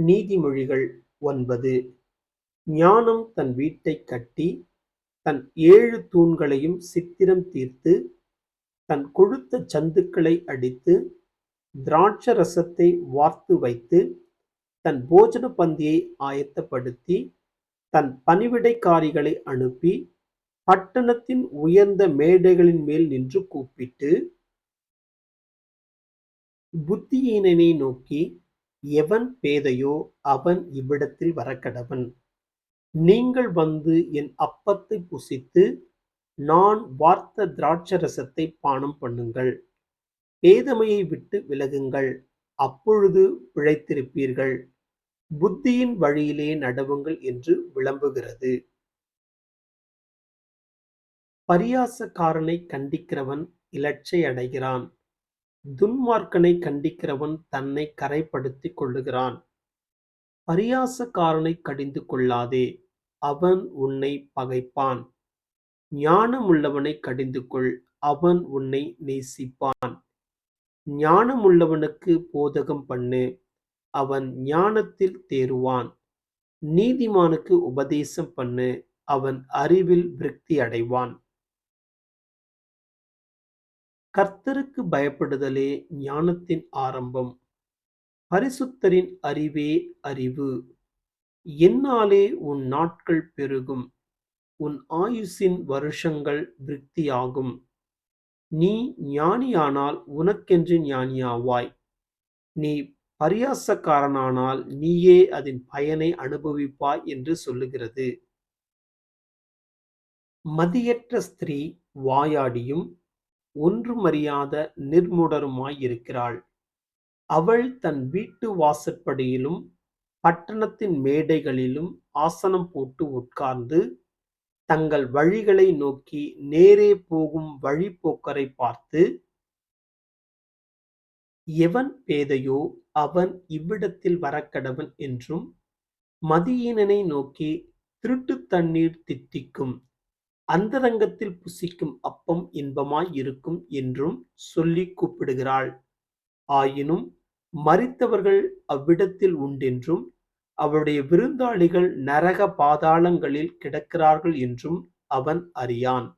நீதிமொழிகள் ஒன்பது. ஞானம் தன் வீட்டை கட்டி தன் ஏழு தூண்களையும் சித்திரம் தீர்த்து தன் கொழுத்த சந்துக்களை அடித்து திராட்சரசத்தை வார்த்து வைத்து தன் போஜன பந்தியை ஆயத்தப்படுத்தி தன் பணிவிடைக்காரிகளை அனுப்பி பட்டணத்தின் உயர்ந்த மேடைகளின் மேல் நின்று கூப்பிட்டு புத்தியீனனை நோக்கி எவன் பேதையோ அவன் இவ்விடத்தில் வரக்கடவன். நீங்கள் வந்து என் அப்பத்தை புசித்து நான் வார்த்த திராட்சரசத்தை பானம் பண்ணுங்கள். பேதமையை விட்டு விலகுங்கள். அப்பொழுது பிழைத்திருப்பீர்கள் புத்தியின் வழியிலே நடவுங்கள் என்று விளம்புகிறது. பரியாசக்காரனை கண்டிக்கிறவன் இலட்சை அடைகிறான். துன்மார்க்கனை கண்டிக்கிறவன் தன்னை கரைப்படுத்திக் கொள்ளுகிறான். பரியாசக்காரனை கடிந்து கொள்ளாதே அவன் உன்னை பகைப்பான். ஞானமுள்ளவனை கடிந்து கொள் அவன் உன்னை நேசிப்பான். ஞானமுள்ளவனுக்கு போதகம் பண்ணு அவன் ஞானத்தில் தேறுவான். நீதிமானுக்கு உபதேசம் பண்ணு அவன் அறிவில் விருத்தி அடைவான் கர்த்தருக்கு பயப்படுதலே ஞானத்தின் ஆரம்பம். பரிசுத்தரின் அறிவே அறிவு. என்னாலே உன் நாட்கள் பெருகும். உன் ஆயுசின் வருஷங்கள் விருத்தியாகும். நீ ஞானியானால் உனக்கென்று ஞானியாவாய். நீ பரியாசக்காரனானால் நீயே அதன் பயனை அனுபவிப்பாய் என்று சொல்லுகிறது. மதியற்ற ஸ்திரீ வாயாடியும் ஒன்றுமறியாத நிர்முடருமாயிருக்கிறாள் அவள் தன் வீட்டு வாசற்படியிலும் பட்டணத்தின் மேடைகளிலும் ஆசனம் போட்டு உட்கார்ந்து தங்கள் வழிகளை நோக்கி நேரே போகும் வழிப்போக்கரை பார்த்து எவன் பேதையோ அவன் இவ்விடத்தில் வரக்கடவன் என்றும் மதியீனனை நோக்கி திருட்டு தண்ணீர் தித்திக்கும். அந்தரங்கத்தில் புசிக்கும் அப்பம் இன்பமாய் இருக்கும் என்றும் சொல்லி கூப்பிடுகிறாள். ஆயினும் மறித்தவர்கள் அவ்விடத்தில் உண்டென்றும் அவருடைய விருந்தாளிகள் நரக பாதாளங்களில் கிடக்கிறார்கள் என்றும் அவன் அறியான்.